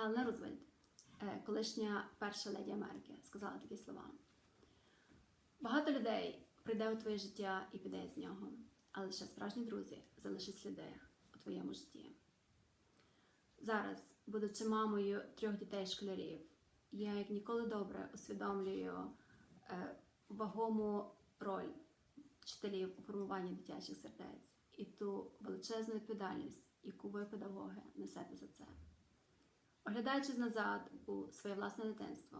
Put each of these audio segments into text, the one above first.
Елена Рузвельт, е, колишня перша леді Америки, сказала такі слова. Багато людей прийде у твоє життя і піде з нього, але лише справжні друзі залишать сліди у твоєму житті. Зараз, будучи мамою трьох дітей-школярів, я як ніколи добре усвідомлюю е, вагому роль вчителів у формуванні дитячих сердець і ту величезну відповідальність, яку ви, педагоги, несете за це. Оглядаючись назад у своє власне дитинство,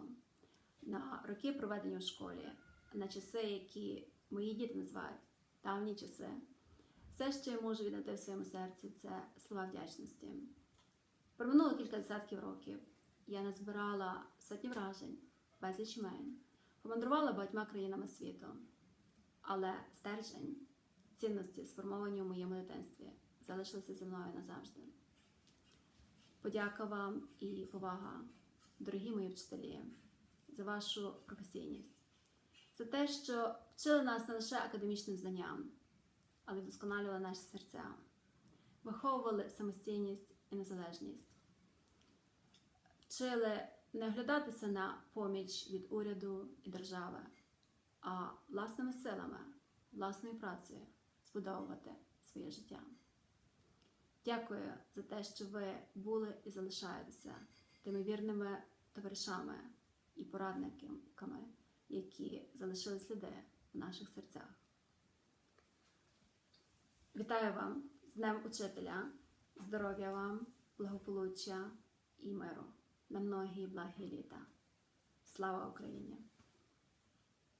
на роки проведені у школі, на часи, які мої діти називають давні часи, все, що я можу віддати в своєму серці, це слова вдячності. Проминуло кілька десятків років. Я назбирала сотні вражень, безліч імен, помандрувала багатьма країнами світу. Але стержень, цінності, сформовані у моєму дитинстві, залишилися зі мною назавжди. Подяка вам і повага, дорогі мої вчителі, за вашу професійність, за те, що вчили нас не лише академічним знанням, але вдосконалювали наші серця, виховували самостійність і незалежність, вчили не оглядатися на поміч від уряду і держави, а власними силами, власною працею збудовувати своє життя. Дякую за те, що ви були і залишаєтеся тими вірними товаришами і порадниками, які залишили сліди в наших серцях. Вітаю вам з Днем Учителя, здоров'я вам, благополуччя і миру на многі благі літа. Слава Україні!